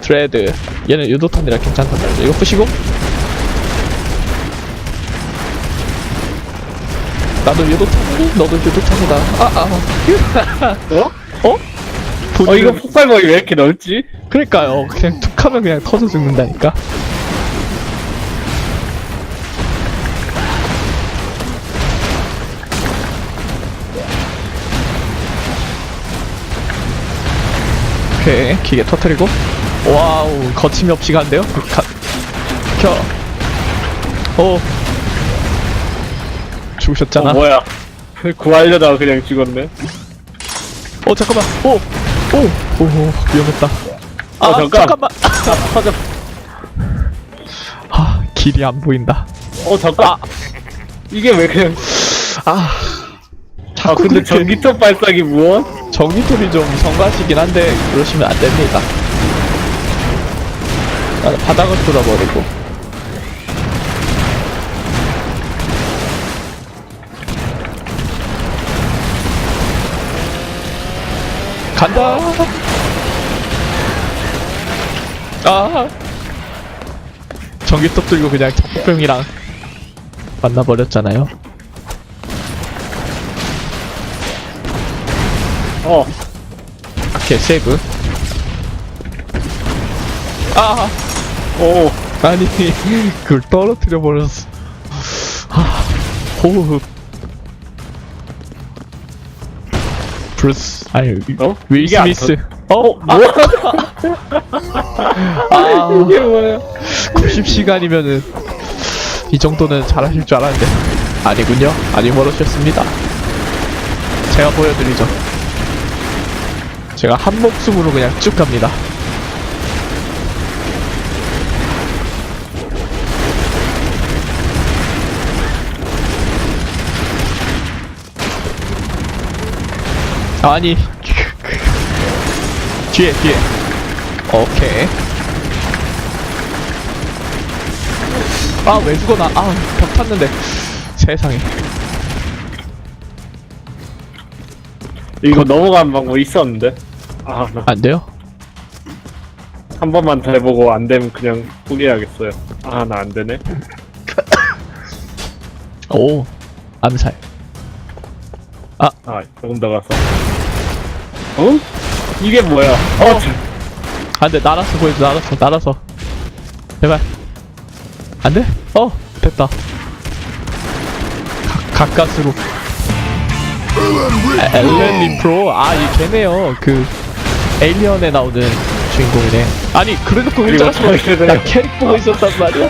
드레드 얘는 유도탄이라 괜찮단 말이죠 이거 부시고 나도 유도탄이니? 너도 유도탄이다 아아 어? 어? 어 이거 폭발력이 왜 이렇게 넓지? 그러니까요 그냥 툭 하면 그냥 터져 죽는다니까 오케이 기계 터트리고. 와우 거침없이 간대요? 가, 켜. 오. 죽으셨잖아. 어 뭐야. 구하려다가 그냥 죽었네. 어 잠깐만. 오오오 위험했다. 아 어, 잠깐. 잠깐만. 아 터져 아 길이 안 보인다. 어 잠깐. 이게 왜 그냥 아. 아 근데 전기톱 발사기 무엇? 전기톱이 좀 성가시긴 한데 그러시면 안 됩니다. 나는 바닥을 뚫어버리고. 간다! 아! 전기톱 들고 그냥 작곡병이랑 만나버렸잖아요 어. 오케이 세이브. 아. 오. 아니 그걸 떨어뜨려 버렸어. 아 호흡. 브루스 아니 어? 윌 이게 안 스미스. 어? 어? 뭐야? 아 이게 뭐야? 90시간이면은 이 정도는 잘하실 줄 알았는데. 아니군요. 아니 멀어졌습니다. 제가 보여드리죠 제가 한 목숨으로 그냥 쭉 갑니다. 아니 뒤에 뒤에. 오케이. 아왜 죽어 나아벽 탔는데. 세상에. 이거 넘어가는 방법 있었는데 아한 안 돼요? 번만 더 해보고 안 되면 그냥 포기해야겠어요. 아 나 안 되네. 오 암살. 아. 조금 더 가서. 어? 이게 뭐야? 어, 참. 안 돼 날아서 보여줘. 날아서 날아서. 제발. 안 돼? 어 됐다. 가, 가까스로. 아, 엘렌 림프로? 아 이 걔네요. 그 에일리언에 나오는 주인공이네. 아니 그래놓고 해야 나? 캐릭 보고 있었단 말이야?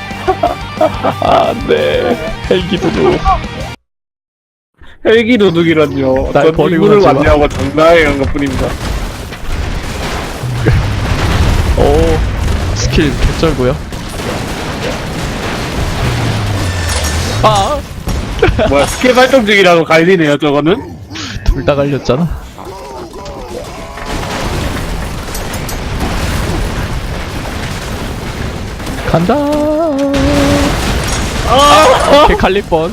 안돼 헬기도도 헬기 도둑이란요 날 전 버리고 이분을 가지 마. 완료하고 장난해 간 것뿐입니다. 오 스킬 개쩔고요. 아! 뭐야 스킬 발동 중이라고 갈리네요 저거는? 둘 다 갈렸잖아. 간다. 아, 걔 갈릴 뻔.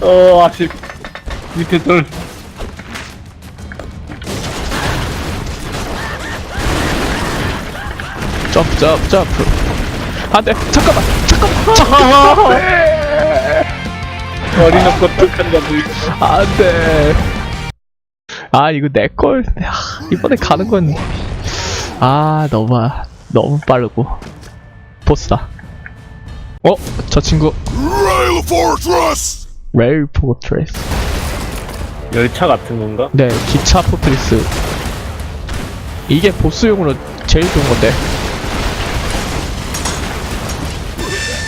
어 아쉽 밑에 돌 점프, 점프, 점프. 안 돼. 잠깐만. 잠깐만. 어린없고 딱한 자들 안 돼. 아, 이거 내 걸. 아, 이번에 가는 건. 아, 너무, 너무 빠르고. 보스다. 어? 저 친구. Rail Fortress! 레일 포트레스. 열차 같은 건가? 네, 기차 포트리스. 이게 보스용으로 제일 좋은 건데.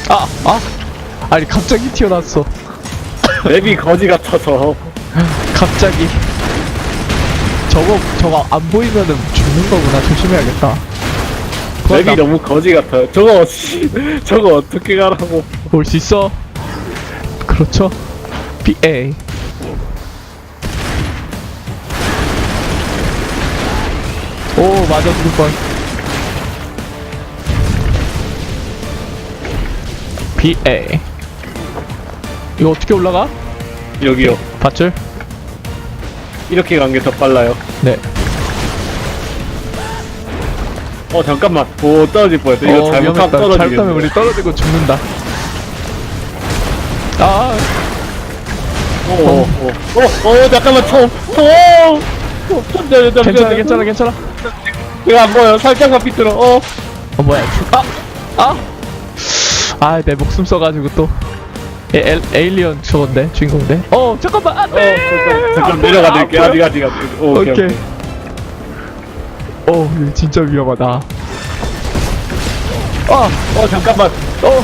아, 아! 아니, 갑자기 튀어나왔어. 맵이 거지 같아서 갑자기. 저거, 저거 안 보이면은 죽는 거구나. 조심해야겠다. 맵이 그거 너무 거지 같아요 저거 씨 저거 어떻게 가라고 볼수 있어? 그렇죠. BA. 오, 맞아 죽을 뻔. BA. 이거 어떻게 올라가? 여기요 밧줄? 이렇게 간 게 더 빨라요 네. 어 잠깐만 오 떨어질 뻔했어 이거 어, 잘못하면 위험했다. 떨어지겠네 잘못하면 우리 떨어지고 죽는다. 아, 오오오오 잠깐만 총총 잠시만요 잠시만요 괜찮아, 괜찮아, 괜찮아. 내가 안 보여 살짝만 삐뚤어 어 어, 뭐야. 아! 아! 아, 내 목숨 써가지고 또. 에, 에, 에일리언 저건데, 주인공인데. 어, 잠깐만, 안 어, 돼! 잠깐 안 보여, 내려가 안 드릴게 보여. 아직 아직 아직 오, 오케이 오케이. 오케이 어, 이거 진짜 위험하다. 아! 어 잠깐만 어!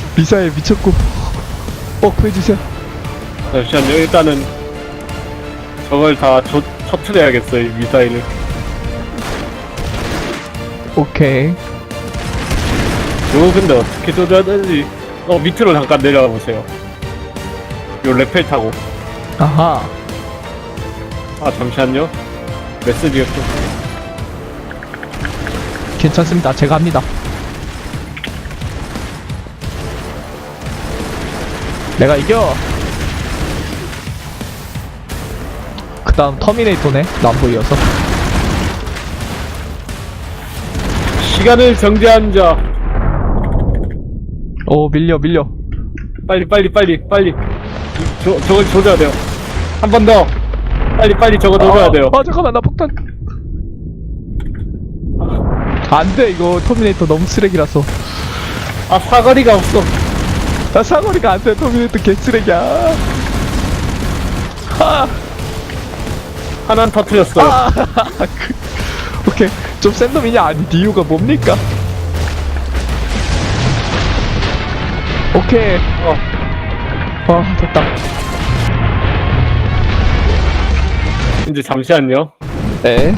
미사일 미쳤고. 어, 구해주세요. 잠시만요 일단은 저걸 다 조, 터트려야겠어 이 미사일을 오케이. 이거 근데 어떻게 조져야 되지 어 밑으로 잠깐 내려가 보세요 요 레펠 타고 아하. 아 잠시만요 메시지가 좀 괜찮습니다. 제가 합니다. 내가 이겨. 그 다음 터미네이터네. 난 보이어서. 시간을 정지한 자 오, 밀려, 밀려. 빨리 빨리 빨리 빨리 저, 저걸 조져야 돼요 한 번더 빨리 빨리 저거 조져야 돼요 아, 잠깐만, 나 폭탄. 안 돼, 이거 터미네이터 너무 쓰레기라서. 아 사거리가 없어 나 사거리가 안 돼, 터미네이터 개 쓰레기야. 아, 하나는 터트렸어요 아, 그, 오케이. 좀 센 놈이냐? 아니, 니 이유가 뭡니까? 오케이. 어. 아, 됐다. 이제 잠시만요 네.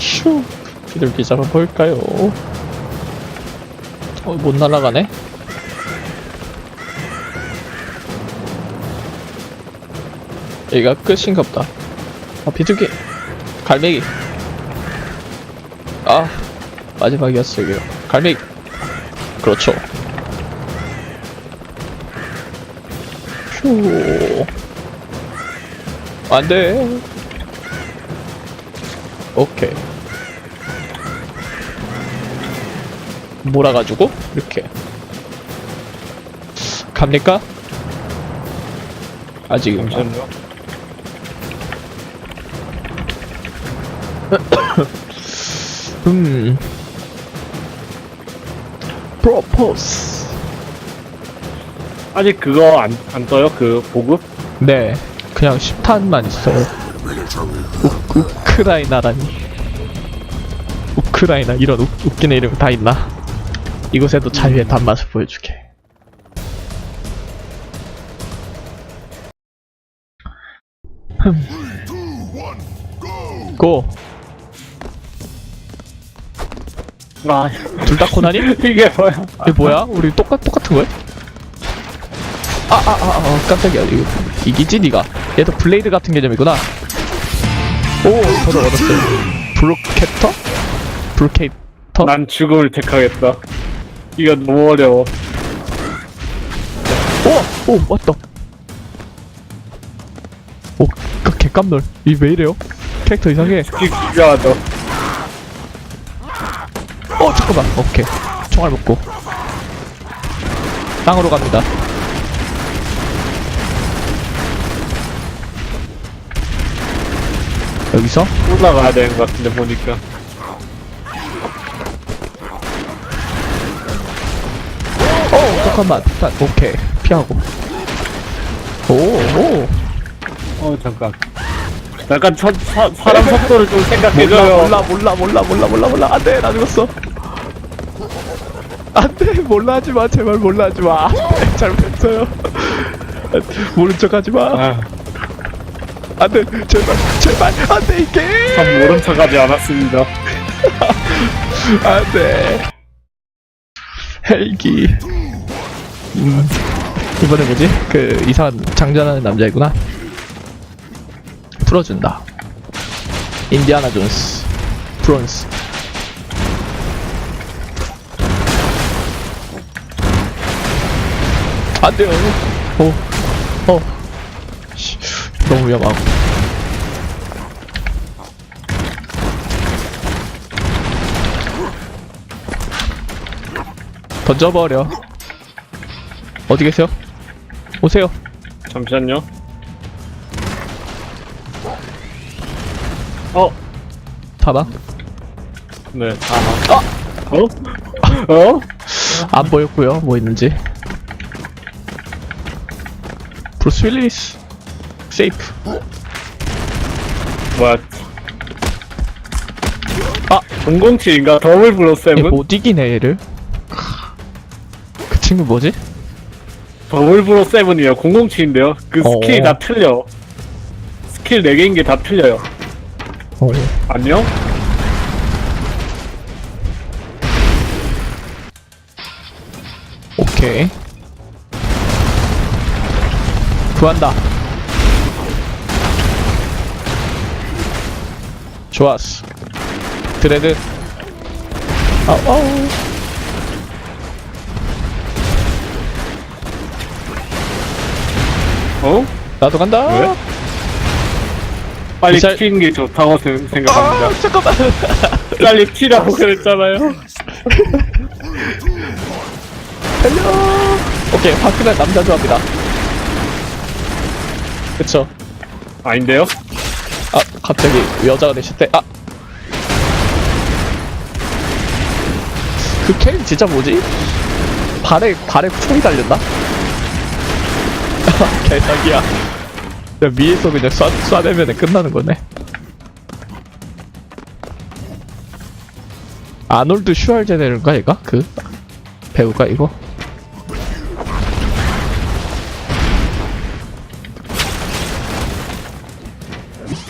휴. 비둘기 잡아볼까요? 어, 못 날아가네? 여기가 끝인가 보다. 아, 비둘기. 갈매기. 아, 마지막이었어, 여기. 갈매기. 그렇죠. 휴. 안 돼. 오케이. 몰아가지고, 이렇게. 갑니까? 아직인가? 잠시만요 음. 프로포스. 아직 그거 안, 안 떠요? 그 보급? 네. 그냥 10탄만 있어요. 우, 우크라이나라니. 우크라이나 이런 우, 웃기는 이름 다 있나? 이곳에도 자유의 단맛을 보여줄게. 고. 아 둘 다 코나니? 이게 뭐야 이게 뭐야? 우리 똑같 똑같은 거야? 아아아 아, 깜짝이야 이거 이기지 니가 얘도 블레이드 같은 개념이구나. 오 저도 얻었어요. 브루캐터? 브루케이터? 난 죽음을 택하겠다. 이거 너무 어려워. 오! 오 왔다. 오그 개깜놀 이 왜 이래요? 캐릭터 이상해. 기가하다. 어 잠깐만. 오케이. 총알 먹고. 땅으로 갑니다 여기서? 올라가야 되는 것 같은데 보니까. 어 잠깐만. 폭탄 오케이. 피하고. 오오. 어 잠깐. 약간 첫, 사, 사람 속도를 좀 생각해줘요. 몰라 몰라 몰라 몰라 몰라 몰라. 안돼 나 죽었어. 안돼 몰라 하지마. 제발 몰라 하지마. 잘못했어요. 모른 척 하지마. 아, 안돼. 제발 제발. 안돼 이게. 참 모른 척하지 않았습니다. 안돼. 헬기. 음 이번에 뭐지? 그 이상한 장전하는 남자이구나. 풀어준다. 인디아나 존스. 브론스. 안돼요. 어, 어. 너무 위험하고 던져버려 어디 계세요? 오세요 잠시만요. 어, 다방 네. 아, 어? 어? 어? 안 보였구요 뭐 있는지 브루스 윌리스 세이프. 뭐야? 아! 007인가? 더블 얘 세븐? 못 이기네 얘를. 그 친구 뭐지? 더블 브로 세븐이요. 007인데요. 그 어. 스킬이 다 틀려. 스킬 4개인 게 다 틀려요. 어. 안녕? 오케이. 구한다. 좋았어. 드레드. 아우, 아우. 어? 나도 간다. 왜? 빨리 미사일- 튀는 게 좋다고 생- 생각합니다. 아, 잠깐만. 빨리 튀라고 그랬잖아요. 달려. 오케이, 화끈한 남자 조합이다. 그쵸. 아닌데요? 아, 갑자기 여자가 때, 아! 그 캐릭 진짜 뭐지? 발에, 발에 총이 달렸나? 개사기야. 그냥 위에서 그냥 쏴, 쏴내면 끝나는 거네. 아놀드 슈왈제네르인가, 얘가? 그, 배우가 이거?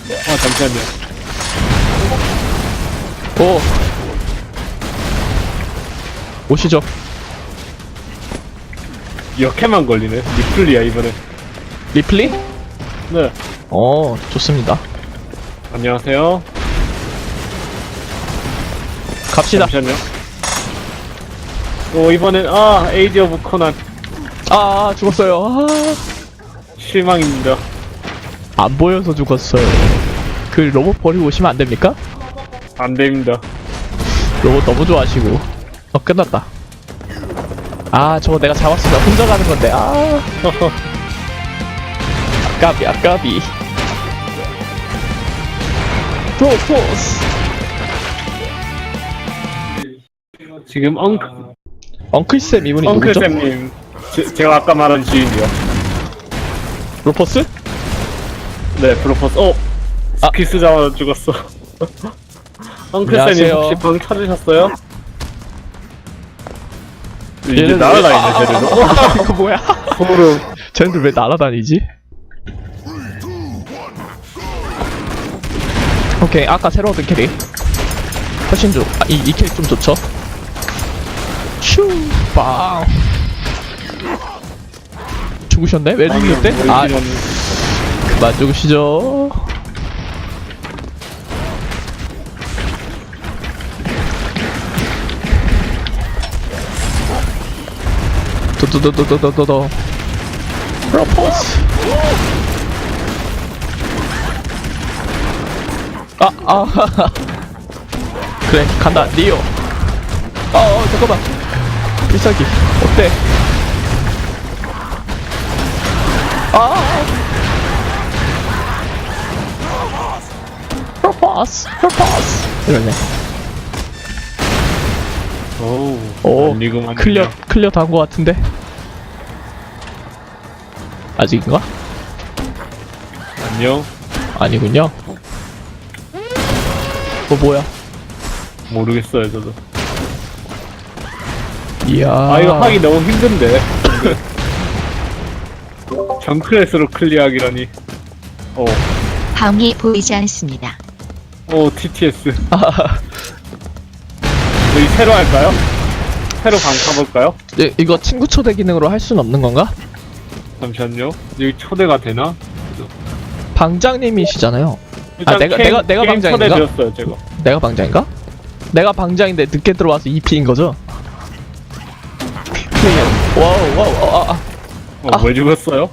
어, 잠시만요. 오! 오시죠. 이렇게만 걸리네. 리플리야, 이번에. 리플리? 네. 어, 좋습니다. 안녕하세요. 갑시다. 잠시만요. 오, 이번엔, 아, 에이지 오브 코난. 아, 죽었어요. 아. 실망입니다. 안 보여서 죽었어요. 그 로봇 버리고 오시면 안 됩니까? 안 됩니다. 로봇 너무 좋아하시고. 어, 끝났다. 아, 저거 내가 잡았으면 혼자 가는 건데. 아, 아까비, 아까비. 프로포스. 지금 엉크, 엉클쌤 이분이 누구죠? 엉클쌤님. 제, 제가 아까 말한 지인이요. 로포스? 네, 프로포스. 어! 아. 스킬 쓰자마자 죽었어. 안녕하세요. 혹시 방 찾으셨어요? 이제 얘네들 날아다니네, 왜- 쟤네도. 아, 이거 뭐야? 소름. 쟤네들 왜 날아다니지? 오케이 아까 새로 얻은 캐릭 훨씬 좋. 아, 이, 이 캐릭 좀 좋죠? 슈, 빵. 죽으셨네? 왜 죽으셨대? 아, 이 죽으시죠. 도도도도도도도 프로포스 아, 아, 그래, 간다, 니오. 어, 어, 잠깐만. 필살기, 어때? 아, 프로포스, 프로포스. 이러네. 오우. 오, 리그만 클리어, 클리어 다한 것 같은데? 아직인가? 안녕. 아니군요. 어, 뭐야? 모르겠어요, 저도. 이야. 아, 이거 하기 너무 힘든데. 정클래스로 클리어하기라니. 어, 방이 보이지 않습니다. 오, TTS. 저희 새로 할까요? 새로 방 가볼까요? 이- 이거 친구 초대 기능으로 할 수는 없는 건가? 잠시만요. 여기 초대가 되나? 방장님이시잖아요. 일단 내가- 게임- 내가- 내가 게임 방장인가? 초대되었어요, 제가. 내가 방장인가? 내가 방장인데 늦게 들어와서 2피인 거죠? 와우, 와우, 아, 아, 어, 아. 왜 죽었어요?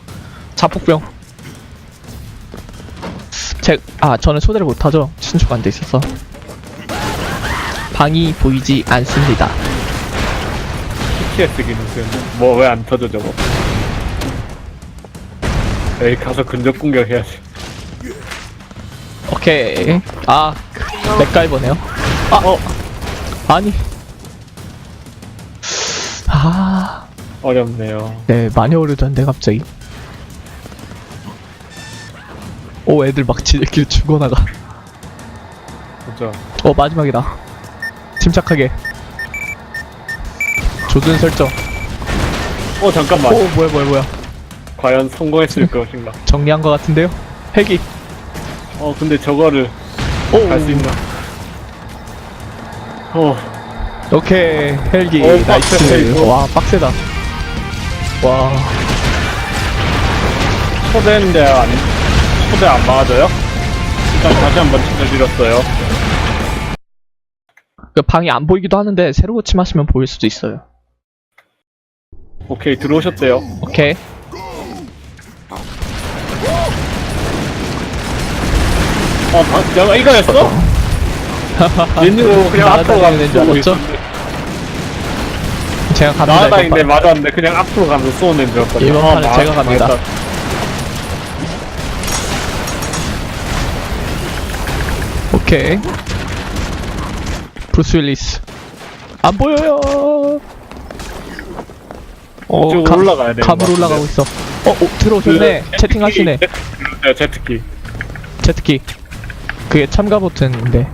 자폭병. 제, 아, 저는 초대를 못하죠. 친추가 안돼 있어서. 방이 보이지 않습니다. CS 기능 뭐왜 안 터져 저거 에이 가서 근접 공격해야지 오케이. 아, 맥가이버네요. 아, 어 아니. 아, 어렵네요 네, 많이 어려졌는데, 갑자기. 오, 애들 막 지들끼리 죽어나가. 그죠 어, 마지막이다. 침착하게. 조준 설정. 어 잠깐만 오, 뭐야, 뭐야, 뭐야. 과연 성공했을 것인가 정리한 것 같은데요? 헬기. 어 근데 저거를 오, 갈수 있나 어 오케이, 헬기. 오, 나이스. 빡세네, 이거. 와, 빡세다. 와, 초대인데 안 초대 안 맞아요? 일단 다시 한번 찾아드렸어요 그 방이 안 보이기도 하는데, 새로 고침하시면 보일 수도 있어요. 오케이 들어오셨대요 오케이. 어 바, 내가 이거였어? 얘는 그냥 앞으로 날아다니는 줄 알았죠? 제가 갑니다. 이번 판. 맞았는데 그냥 앞으로 가면서 쏘는 줄 알았거든요 이번 아, 판은 망- 제가 갑니다. 망했다. 오케이. 브루스 윌리스. 안 보여요. 어, 감- 올라가야 되는 감으로. 올라가고 있어. 어, 어 들어오셨네. 그 채팅하시네. 네, 제트키 제트키. 그게 참가 버튼인데.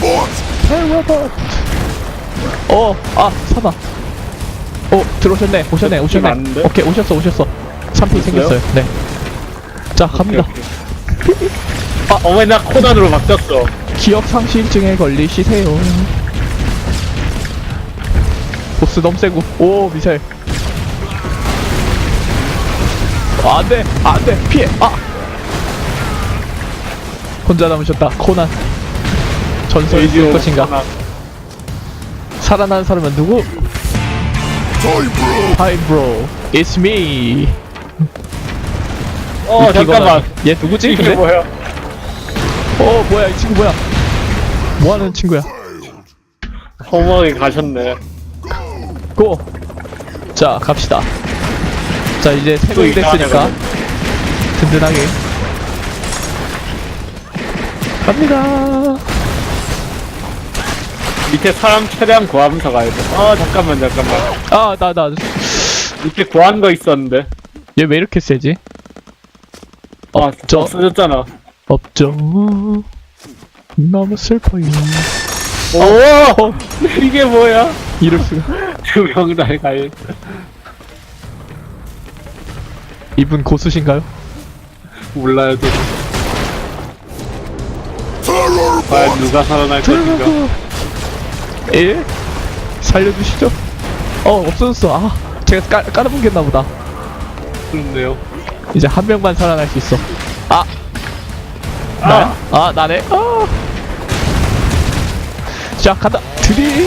Bot! 테러봇. 어, 아. 어, 들어오셨네. 오셨네. 오셨네. 오케이, 오셨어, 오셨어. 3피 있어요? 생겼어요. 네. 자, 갑니다. 아 어머 나 코난으로 바뀌었어 기억 상실증에 걸리시세요. 보스 너무 세고. 오, 미사일. 아, 안 돼. 아, 안 돼. 피해. 아. 혼자 남으셨다. 코난. 전설이 있을 것인가? 코난. 살아난 사람은 누구? Hi, bro. It's me. 어 잠깐만 얘 누구지? 이게 근데? 뭐야 어, 뭐야, 이 친구 뭐야? 뭐 하는 친구야? 허무하게 가셨네 고! 자, 갑시다. 자, 이제 세 명이 됐으니까. 든든하게. 갑니다. 밑에 사람 최대한 구하면서 가야 돼아 잠깐만 잠깐만 아, 나, 나. 밑에 구한 거 있었는데 얘 왜 이렇게 세지? 아 없죠. 없어졌잖아 없죠. 너무 슬퍼요. 오 어, 이게 뭐야 이럴 수가. 두명다 가일 이분 고수신가요? 몰라요 저 과연! 누가 살아날 것인가 예? 살려주시죠. 어, 없어졌어. 아, 제가 깔, 깔아보겠나 보다. 그렇네요 이제 한 명만 살아날 수 있어. 아! 나야? 아, 나네? 아! 자, 간다! 드리!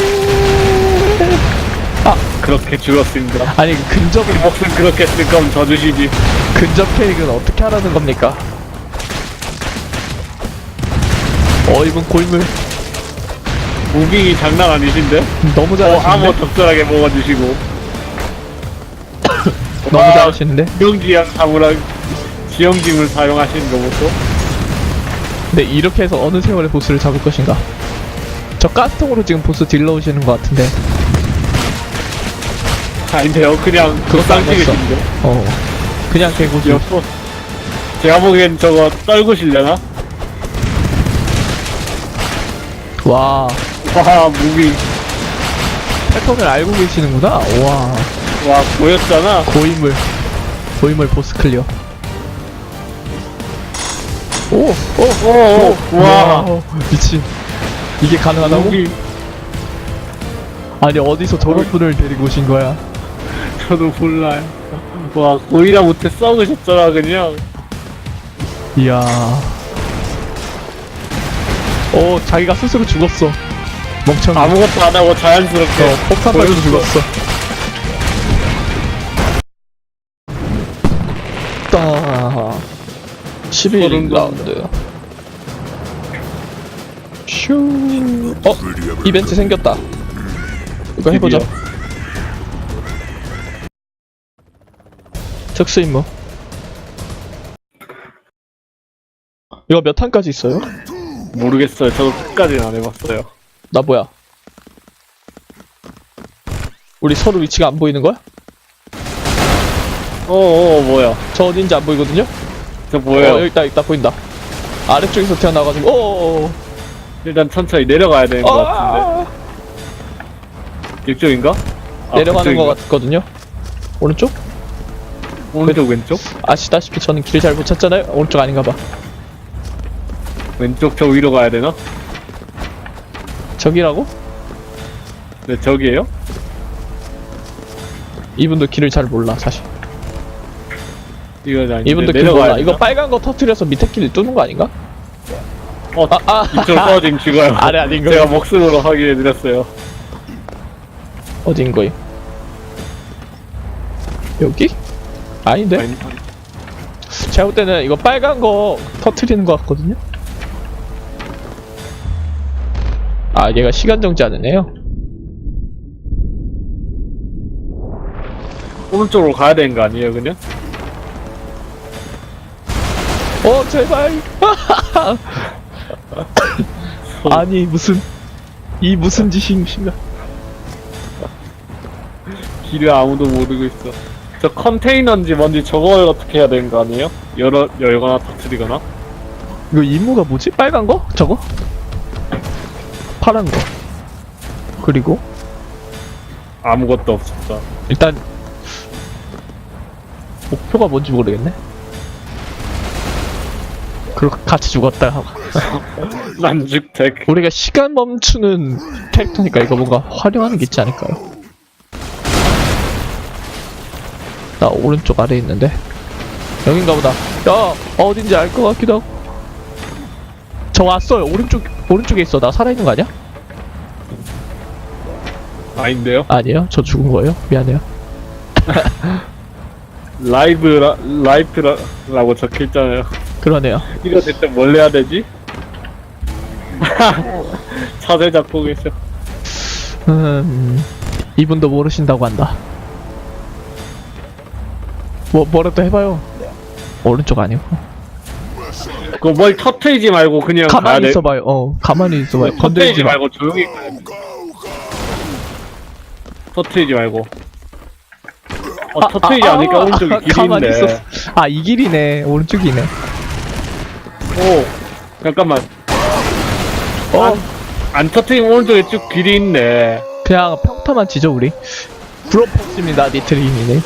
아, 그렇게 죽었습니다 아니, 그 근접은, 목숨 그렇게 쓸 거면 져주시지 근접 캐릭은 어떻게 하라는 겁니까? 어, 이분 골물. 무빙이 장난 아니신데? 너무 어, 잘하시는데? 암호 적절하게 먹어주시고 너무 아, 잘하시는데? 지형지향 사무랑 지형짐을 사용하시는 것부터 근데 이렇게 해서 어느 세월에 보스를 잡을 것인가? 저 가스통으로 지금 보스 딜러 오시는 것 같은데. 아닌데요 그냥 그것도 안 쌍찍으신데 어. 그냥 개고수. 여보 제가 보기엔 저거 떨구실려나? 와. 와 무빙 패턴을 알고 계시는구나. 와. 와 보였잖아 고인물. 고인물 보스 클리어. 오! 오! 오오 와 와. 미친. 이게 가능하다고? 무빙 아니, 어디서 저런 분을 데리고 오신 거야? 저도 몰라요 와 고이라 못해 썩으셨잖아 그냥 이야. 오, 자기가 스스로 죽었어. 멍청이. 아무것도 안 하고 자연스럽게 어, 폭탄 발로 보였어. 죽었어. 11 소름 라운드. 슉. 슈. 어 이벤트 생겼다. 이거 해보자. 특수 임무. 이거 몇 탄까지 있어요? 모르겠어요. 저도 끝까지는 안 해봤어요. 나 뭐야? 우리 서로 위치가 안 보이는 거야? 어어 뭐야? 저 어딘지 안 보이거든요? 저 어, 뭐예요? 여기 있다, 있다, 보인다. 아래쪽에서 태어나가지고, 어어어. 일단 천천히 내려가야 되는 것 같은데. 아, 이쪽인가? 아, 내려가는 것 그쪽인가? 같거든요? 오른쪽? 오른쪽 왼쪽? 아시다시피 저는 길 잘 못 찾잖아요? 오른쪽 아닌가 봐. 왼쪽 저 위로 가야 되나? 저기라고? 네 저기에요? 이분도 길을 잘 몰라, 사실. 이건 아닌데 이분도 길 내려가야 몰라. 이거 빨간 거 터트려서 밑에 길 뚫는 거 아닌가? 어, 아, 아. 이쪽 떨어지면 죽어요. 아래 아닌 제가 거. 목숨으로 확인해드렸어요. 어딘 거임? 여기? 아닌데? 아니, 제가 볼 때는 이거 빨간 거 터트리는 거 같거든요? 아, 얘가 시간 정지하는 애요? 오른쪽으로 가야 되는 거 아니에요, 그냥? 어, 제발! 아니, 무슨, 이 무슨 짓인가? 길을 아무도 모르고 있어. 저 컨테이너인지 뭔지 저걸 어떻게 해야 되는 거 아니에요? 열어, 열거나 터트리거나? 이거 임무가 뭐지? 빨간 거? 저거? 파란 거. 그리고, 아무것도 없었다. 일단, 목표가 뭔지 모르겠네? 그리고 같이 죽었다. 난죽택. 우리가 시간 멈추는 캐릭터니까 이거 뭔가 활용하는 게 있지 않을까요? 나 오른쪽 아래에 있는데 여긴가 보다 야 어딘지 알 것 같기도 하고 저 왔어요 오른쪽 오른쪽에 있어 나 살아 있는 거 아니야? 아닌데요? 아니에요 저 죽은 거예요 미안해요 라이브라, 라이프라고 적혀 있잖아요. 그러네요 이거 대체 뭘 해야 되지? 차세 잡고 계셔. 음 이분도 모르신다고 한다 뭐 뭐라도 해봐요 오른쪽 아니고 그거 뭘 터트리지 말고 그냥 가야 가만히 돼. 있어봐요 어 가만히 있어봐요 건드리지 터트리지 마 말고 조용히 가야 돼. 터트리지 말고. 어, 터트리지 않으니까 오른쪽에 길이 가만히 있네. 있었어. 아, 이 길이네. 오른쪽이네. 오, 잠깐만. 어, 안, 안 터트리면 오른쪽에 쭉 길이 있네. 그냥 평타만 치죠, 우리. 브로포스입니다, 니트리님이.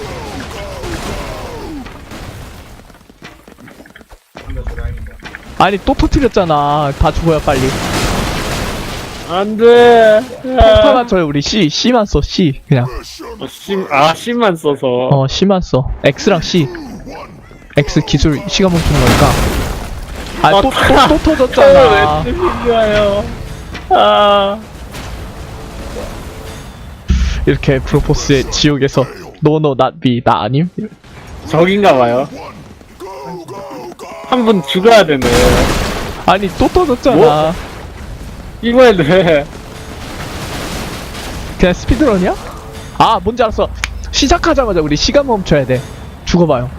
아니, 또 터트렸잖아. 다 죽어야 빨리. 안 돼. 평타만 쳐요, 우리 C. C만 써, C. 그냥. 어, 심, 아, 심만 써서. 어, C만 써. X랑 C. X 기술 시간 멈추는 거니까. 아, 또, 또, 또 터졌잖아. 왜 틀리냐요. 아. 이렇게 브로포스의 지옥에서 No, no, not me. 나 아님? 저긴가 봐요. 한 분 죽어야 되네. 아니, 또 터졌잖아. 뭐? 돼. 그냥 스피드런이야? 아 뭔지 알았어 시작하자마자 우리 시간 멈춰야 돼 죽어봐요